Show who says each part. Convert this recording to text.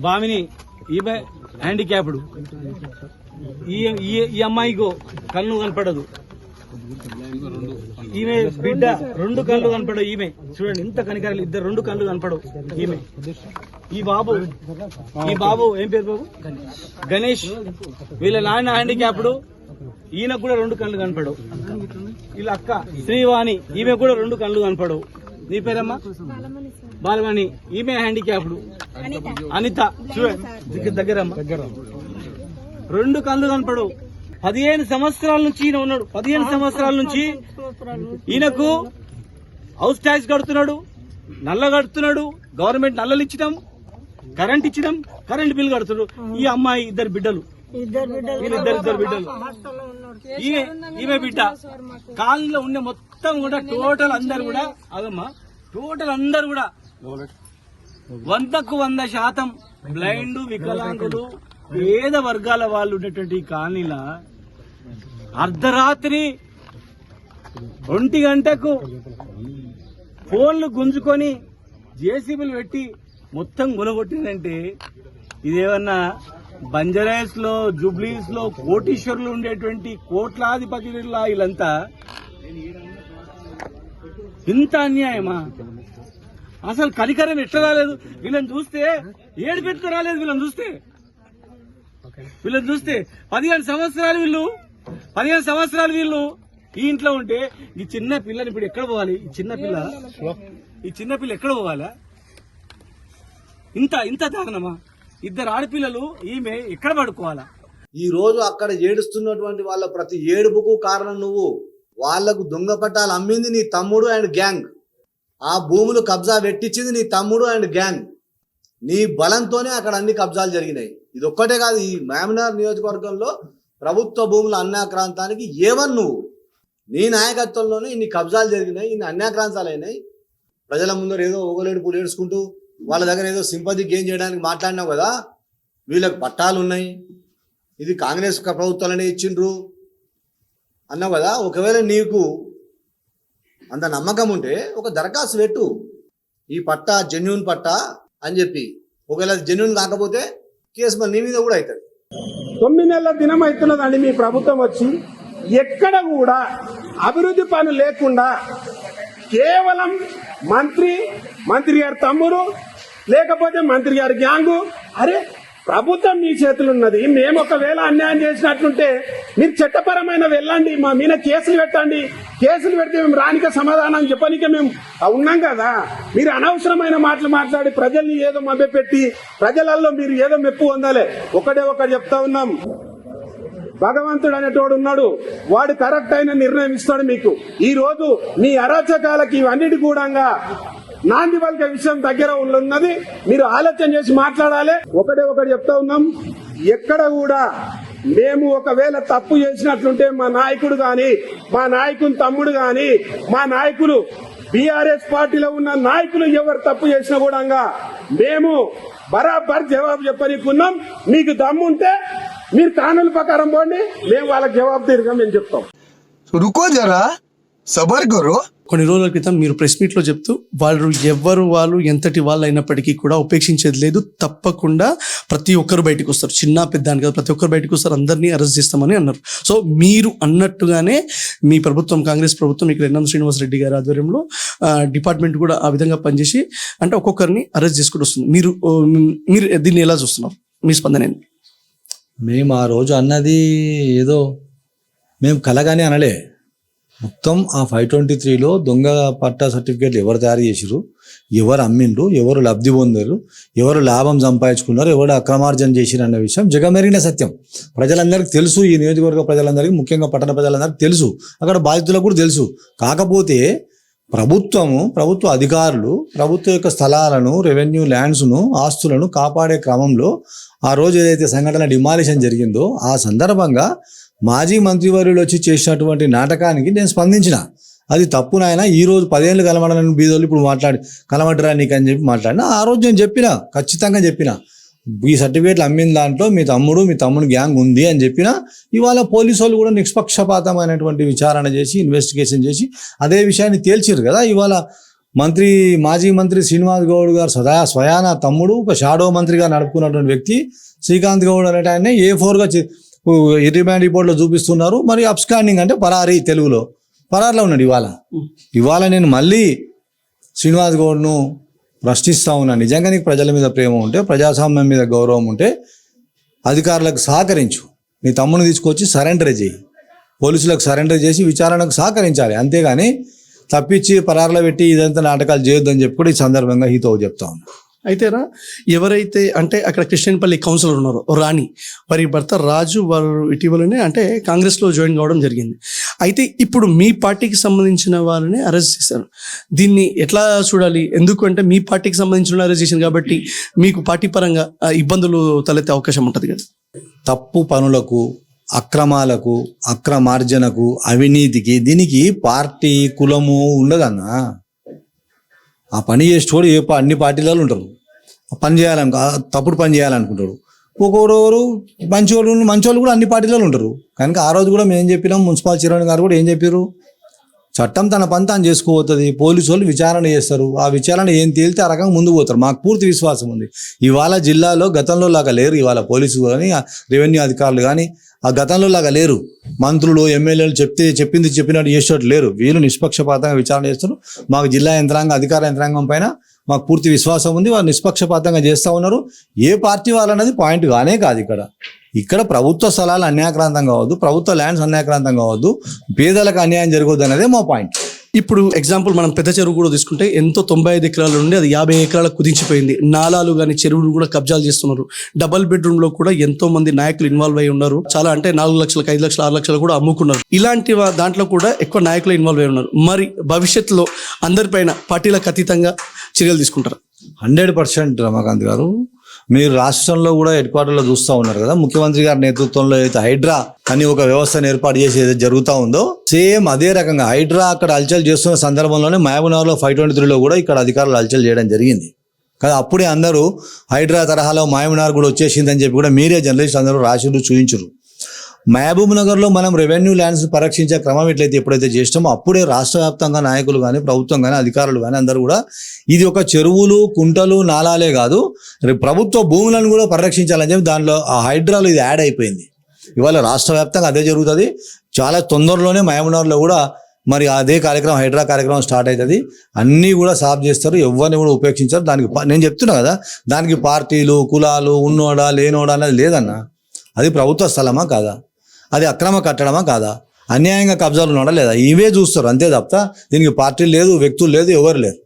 Speaker 1: భామిని ఈమె హ్యాండిక్యాప్డ్. ఈ ఈ- ఈ అమ్మాయికో కళ్ళు కనపడదు. ఈమె బిడ్డ రెండు కళ్ళు కనపడవు ఈమె. చూడండి ఇంత కనికరాలు ఇద్దరు రెండు కళ్ళు కనపడవు ఈమె. ఈ బాబు ఈ బాబు ఏం పేరు బాబు? గణేష్. వీళ్ళ నాన్న హ్యాండిక్యాప్డ్. ఈయన కూడా రెండు కళ్ళు కనపడవు. వీళ్ళ అక్క శ్రీవాణి ఈమె కూడా రెండు కళ్ళు కనపడవు. నీ పేరమ్మా? బాలవాణి ఈమె హ్యాండిక్యాప్డ్. అనిత దగ్గర రెండు కళ్ళు కనపడవు. పదిహేను సంవత్సరాల నుంచి ఈయన ఉన్నాడు. పదిహేను సంవత్సరాల నుంచి ఈయనకు హౌస్ ట్యాక్స్ కడుతున్నాడు నల్ల కడుతున్నాడు గవర్నమెంట్ నల్లలు ఇచ్చడం కరెంట్ ఇచ్చడం కరెంట్ బిల్ కడుతున్నాడు. ఈ అమ్మాయి ఇద్దరు బిడ్డలు. వీళ్ళిద్దరు ఇద్దరు బిడ్డలు. ఈమె ఈమె బిడ్డ. కాలనీలో ఉండే మొత్తం కూడా టోటల్ అందరు కూడా అదమ్మా టోటల్ అందరు కూడా వందకు వంద శాతం బ్లైండ్ వికలాంగులు పేద వర్గాల వాళ్ళు ఉండేటువంటి కాలనీల అర్ధరాత్రి ఒంటి గంటకు ఫోన్లు గుంజుకొని జేసీబీలు పెట్టి మొత్తం గుణగొట్టిందంటే ఇదేమన్నా బంజరాయిస్లో జూబ్లీస్లో కోటీశ్వరులు ఉండేటువంటి కోట్లాధిపతుల వీళ్ళంతా ఇంత అన్యాయమా? అసలు కనికరం ఎట్లా రాలేదు? వీళ్ళని చూస్తే ఏడు పెట్టుకు రాలేదు వీళ్ళని చూస్తే. వీళ్ళని చూస్తే పదిహేను సంవత్సరాలు వీళ్ళు. పదిహేను సంవత్సరాలు వీళ్ళు. ఈ ఇంట్లో ఉంటే ఈ చిన్న పిల్లని ఇప్పుడు ఎక్కడ పోవాలి? ఈ చిన్న పిల్ల. ఈ చిన్న పిల్ల ఎక్కడ పోవాలా? ఇంత ఇంత దారుణమా? ఇద్దరు ఆడపిల్లలు ఈమె ఎక్కడ పడుకోవాలా?
Speaker 2: ఈ రోజు అక్కడ ఏడుస్తున్నటువంటి వాళ్ళ ప్రతి ఏడుపుకు కారణం నువ్వు. వాళ్ళకు దొంగ పట్టాలు అమ్మింది నీ తమ్ముడు అండ్ గ్యాంగ్. ఆ భూములు కబ్జా పెట్టించింది నీ తమ్ముడు అండ్ గ్యాంగ్ నీ బలంతోనే అక్కడ అన్ని కబ్జాలు జరిగినాయి. ఇది ఒక్కటే కాదు ఈ మామినార్ నియోజకవర్గంలో ప్రభుత్వ భూముల అన్యాక్రాంతానికి ఏవన్ నువ్వు? నీ నాయకత్వంలోనే ఇన్ని కబ్జాలు జరిగినాయి ఇన్ని అన్యాక్రాంతాలు అయినాయి ప్రజల ముందర ఏదో ఓగలేడుపులు ఏడుచుకుంటూ వాళ్ళ దగ్గర ఏదో సింపతి గెయిన్ చేయడానికి మాట్లాడినావు కదా వీళ్ళకి పట్టాలు ఉన్నాయి. ఇది కాంగ్రెస్ ప్రభుత్వాలనే ఇచ్చిండ్రు. అన్నావు కదా ఒకవేళ నీకు అంత నమ్మకం ఉంటే ఒక దరఖాస్తు పెట్టు. ఈ పట్టా జెన్యున్ పట్టా అని చెప్పి. ఒకవేళ జెన్యున్ కాకపోతే కేసు మరి నీ మీద కూడా అవుతుంది.
Speaker 3: తొమ్మిది నెలల దినం అవుతున్నదండి మీ ప్రభుత్వం వచ్చి. ఎక్కడ కూడా అభివృద్ధి పనులు లేకుండా కేవలం మంత్రి మంత్రి గారి తమ్ముడు లేకపోతే మంత్రి గారి గ్యాంగు అరే ప్రభుత్వం మీ చేతులు ఉన్నది మేము ఒకవేళ అన్యాయం చేసినట్లుంటే మీరు చట్టపరమైన వెళ్ళండి మా మీద కేసులు పెట్టండి. కేసులు పెడితే మేము రానిక సమాధానం చెప్పనిక మేము ఉన్నాం కదా. మీరు అనవసరమైన మాటలు మాట్లాడి ప్రజల్ని ఏదో మభ్యపెట్టి ప్రజలలో మీరు ఏదో మెప్పు పొందాలి. ఒకటే ఒకటి చెప్తా ఉన్నాం. భగవంతుడు అనేటోడు ఉన్నాడు. వాడు కరెక్ట్ అయిన నిర్ణయం ఇస్తాడు మీకు. ఈ రోజు మీ అరాచకాలకి ఇవన్నిటి కూడా నాంది పలికే విషయం దగ్గర ఉన్నది. మీరు ఆలోచన చేసి మాట్లాడాలి. ఒకటే ఒకటి చెప్తా ఉన్నాం. ఎక్కడ కూడా మేము ఒకవేళ తప్పు చేసినట్లుంటే మా నాయకుడు గాని మా నాయకుని తమ్ముడు గాని మా నాయకులు బీఆర్ఎస్ పార్టీలో ఉన్న నాయకులు ఎవరు తప్పు చేసినా కూడా మేము బరాబర్ జవాబు చెప్పనీకున్నాం. మీకు దమ్ముంటే మీరు కానుల ప్రకారం పోండి. మేము వాళ్ళకి జవాబు తీరుగా మేము చెప్తాం.
Speaker 4: రుకో సబర్ గురు.
Speaker 5: కొన్ని రోజుల క్రితం మీరు ప్రెస్ మీట్లో చెప్తూ వాళ్ళు ఎవరు వాళ్ళు ఎంతటి వాళ్ళు అయినప్పటికీ కూడా ఉపేక్షించేది లేదు. తప్పకుండా ప్రతి ఒక్కరు బయటకు వస్తారు. చిన్న పెద్ద అని కదా ప్రతి ఒక్కరు బయటకు వస్తారు. అందరినీ అరెస్ట్ చేస్తామని అన్నారు. సో మీరు అన్నట్టుగానే మీ ప్రభుత్వం కాంగ్రెస్ ప్రభుత్వం ఇక్కడ ఎన్ఎం శ్రీనివాస్ రెడ్డి గారి ఆధ్వర్యంలో డిపార్ట్మెంట్ కూడా ఆ విధంగా పనిచేసి అంటే ఒక్కొక్కరిని అరెస్ట్ చేసుకుంటూ వస్తుంది. మీరు మీరు దీన్ని ఎలా చూస్తున్నారు? మీ స్పందన ఏంటి?
Speaker 6: మేము ఆ రోజు అన్నది ఏదో మేము కలగానే అనలే. మొత్తం ఆ ఫైవ్ ట్వంటీ త్రీలో దొంగ పట్టా సర్టిఫికేట్లు ఎవరు తయారు చేసిరు ఎవరు అమ్మిండ్రు? ఎవరు లబ్ధి పొందారు ఎవరు లాభం సంపాదించుకున్నారు? ఎవరు అక్రమార్జన చేసిరు అన్న విషయం జగమెరిగిన సత్యం. ప్రజలందరికీ తెలుసు ఈ నియోజకవర్గ ప్రజలందరికీ ముఖ్యంగా పట్టణ ప్రజలందరికీ తెలుసు. అక్కడ బాధితులకు కూడా తెలుసు. కాకపోతే ప్రభుత్వము ప్రభుత్వ అధికారులు ప్రభుత్వ యొక్క స్థలాలను రెవెన్యూ ల్యాండ్స్ను ఆస్తులను కాపాడే క్రమంలో ఆ రోజు ఏదైతే సంఘటన డిమాలిషన్ జరిగిందో ఆ సందర్భంగా మాజీ మంత్రివర్యులు వచ్చి చేసినటువంటి నాటకానికి నేను స్పందించిన. అది తప్పు నాయన ఈ రోజు పదేళ్ళు కలవడని బీదోళ్ళు ఇప్పుడు మాట్లాడి కలవడరా నీకు అని చెప్పి మాట్లాడిన ఆ రోజు నేను చెప్పిన ఖచ్చితంగా చెప్పిన. ఈ సర్టిఫికేట్లు అమ్మిన దాంట్లో మీ తమ్ముడు మీ తమ్ముడు గ్యాంగ్ ఉంది అని చెప్పిన. ఇవాళ పోలీసు వాళ్ళు కూడా నిష్పక్షపాతమైనటువంటి విచారణ చేసి ఇన్వెస్టిగేషన్ చేసి అదే విషయాన్ని తేల్చారు కదా. ఇవాళ మంత్రి మాజీ మంత్రి శ్రీనివాస్ గౌడ్ గారు సదా స్వయాన తమ్ముడు ఒక షాడో మంత్రిగా నడుపుకున్నటువంటి వ్యక్తి శ్రీకాంత్ గౌడ్ అనేట ఆయన ఏ ఫోర్గా రిమాండ్ రిపోర్ట్లో చూపిస్తున్నారు. మరి అబ్స్కాండింగ్ అంటే పరారీ తెలుగులో. పరారిలో ఉన్నాడు ఇవాళ. ఇవాళ నేను మళ్ళీ శ్రీనివాస్ గౌడ్ను ప్రశ్నిస్తా ఉన్నా. నిజంగా నీకు ప్రజల మీద ప్రేమ ఉంటే ప్రజాస్వామ్యం మీద గౌరవం ఉంటే అధికారులకు సహకరించు. నీ తమ్ముని తీసుకొచ్చి సరెండర్ చేయి. పోలీసులకు సరెండర్ చేసి విచారణకు సహకరించాలి. అంతేగాని తప్పించి పరారులో పెట్టి ఇదంతా నాటకాలు చేయొద్దని చెప్పి కూడా ఈ సందర్భంగా హీతో చెప్తా ఉన్నా.
Speaker 5: అయితేరా? ఎవరైతే అంటే అక్కడ క్రిస్టియన్పల్లి కౌన్సిలర్ ఉన్నారో రాణి. వారి భర్త రాజు వారు ఇటీవలనే అంటే కాంగ్రెస్లో జాయిన్ కావడం జరిగింది. అయితే ఇప్పుడు మీ పార్టీకి సంబంధించిన వారిని అరెస్ట్ చేశారు. దీన్ని ఎట్లా చూడాలి? ఎందుకు అంటే మీ పార్టీకి సంబంధించిన అరెస్ట్ చేసింది కాబట్టి మీకు పార్టీ పరంగా ఇబ్బందులు తలెత్తే అవకాశం ఉంటుంది కదా.
Speaker 6: తప్పు పనులకు అక్రమాలకు అక్రమార్జనకు అవినీతికి దీనికి పార్టీ కులము ఉండదన్నా? ఆ పని చేసేటోడు ఏ పా- అన్ని పార్టీలలో ఉంటారు పని చేయాలను తప్పుడు పని చేయాలనుకుంటాడు. ఒక్కొక్కరు మంచోళ్ళు మంచోళ్ళు కూడా అన్ని పార్టీలలో ఉంటారు. కనుక ఆ రోజు కూడా మేము ఏం చెప్పినాం మున్సిపల్ చైర్మన్ గారు కూడా ఏం చెప్పారు చట్టం తన పని తాను చేసుకోబోతుంది. పోలీసు వాళ్ళు విచారణ చేస్తారు. ఆ విచారణ ఏం తేలితే ఆ రకంగా ముందుకు పోతారు. మాకు పూర్తి విశ్వాసం ఉంది. ఇవాళ జిల్లాలో గతంలో లాగా లేరు ఇవాళ పోలీసు కానీ ఆ రెవెన్యూ అధికారులు కానీ ఆ గతంలో లాగా లేరు. మంత్రులు ఎమ్మెల్యేలు చెప్తే చెప్పింది చెప్పినట్టు చేసేటట్టు లేరు. వీళ్ళు నిష్పక్షపాతంగా విచారణ చేస్తారు మాకు జిల్లా యంత్రాంగం అధికార యంత్రాంగం పైన మాకు పూర్తి విశ్వాసం ఉంది. వారు నిష్పక్షపాతంగా చేస్తూ ఉన్నారు. ఏ పార్టీ వాళ్ళన్నది పాయింట్ కానే కాదు ఇక్కడ. ఇక్కడ ప్రభుత్వ స్థలాలు అన్యాక్రాంతం కావద్దు ప్రభుత్వ ల్యాండ్స్ అన్యాక్రాంతం కావద్దు పేదలకు అన్యాయం జరగవద్దు అనేదే మా పాయింట్
Speaker 5: ఇప్పుడు ఎగ్జాంపుల్ మనం పెద్ద చెరువు కూడా తీసుకుంటే ఎంతో తొంభై ఐదు ఎకరాల నుండి అది యాభై ఎకరాలకు కుదించిపోయింది. నాలాలు కానీ చెరువులు కూడా కబ్జాలు చేస్తున్నారు. డబల్ బెడ్రూమ్లో కూడా ఎంతో మంది నాయకులు ఇన్వాల్వ్ అయి ఉన్నారు. చాలా అంటే నాలుగు లక్షలకు ఐదు లక్షలు ఆరు లక్షలు కూడా అమ్ముకున్నారు. ఇలాంటి దాంట్లో కూడా ఎక్కువ నాయకులు ఇన్వాల్వ్ అయి ఉన్నారు. మరి భవిష్యత్తులో అందరిపైన పార్టీలకు అతీతంగా చర్యలు తీసుకుంటారు?
Speaker 6: హండ్రెడ్ పర్సెంట్ రమాకాంత్ గారు. మీరు రాష్ట్రంలో కూడా హెడ్ క్వార్టర్లో చూస్తూ ఉన్నారు కదా ముఖ్యమంత్రి గారి నేతృత్వంలో అయితే హైడ్రా అని ఒక వ్యవస్థను ఏర్పాటు చేసి ఏదైతే జరుగుతూ ఉందో సేమ్ అదే రకంగా హైడ్రా అక్కడ అల్చల్ చేస్తున్న సందర్భంలోనే మహబూబ్నగర్లో ఫైవ్ ట్వంటీ త్రీలో కూడా ఇక్కడ అధికారులు అల్చల్ చేయడం జరిగింది. కదా అప్పుడే అందరూ హైడ్రా తరహాలో మాయమనార్ కూడా వచ్చేసిందని చెప్పి కూడా మీరే జర్నలిస్ట్ అందరూ రాసిరు చూయించరు మహబూబ్ నగర్లో మనం రెవెన్యూ ల్యాండ్స్ పరీక్షించే క్రమం ఎట్లయితే ఎప్పుడైతే చేస్తామో అప్పుడే రాష్ట్ర వ్యాప్తంగా నాయకులు కానీ ప్రభుత్వం కానీ అధికారులు కానీ అందరూ కూడా ఇది ఒక చెరువులు కుంటలు నాలాలే కాదు ప్రభుత్వ భూములను కూడా పరిరక్షించాలని చెప్పి దానిలో ఆ హైడ్రాలో ఇది యాడ్ అయిపోయింది. ఇవాళ రాష్ట్ర వ్యాప్తంగా అదే జరుగుతుంది. చాలా తొందరలోనే మహబూబ్నగర్లో కూడా మరి అదే కార్యక్రమం హైడ్రా కార్యక్రమం స్టార్ట్ అవుతుంది అన్నీ కూడా సాఫ్ చేస్తారు ఎవరిని కూడా ఉపేక్షించారు. దానికి నేను చెప్తున్నా కదా దానికి పార్టీలు కులాలు ఉన్నోడా లేనోడా అనేది లేదన్న అది ప్రభుత్వ స్థలమా కాదా? అది అక్రమ కట్టడమా కాదా? అన్యాయంగా కబ్జాలు ఉన్నాడా లేదా? ఇవే చూస్తారు అంతే తప్ప దీనికి పార్టీ లేదు వ్యక్తులు లేదు ఎవరు లేరు.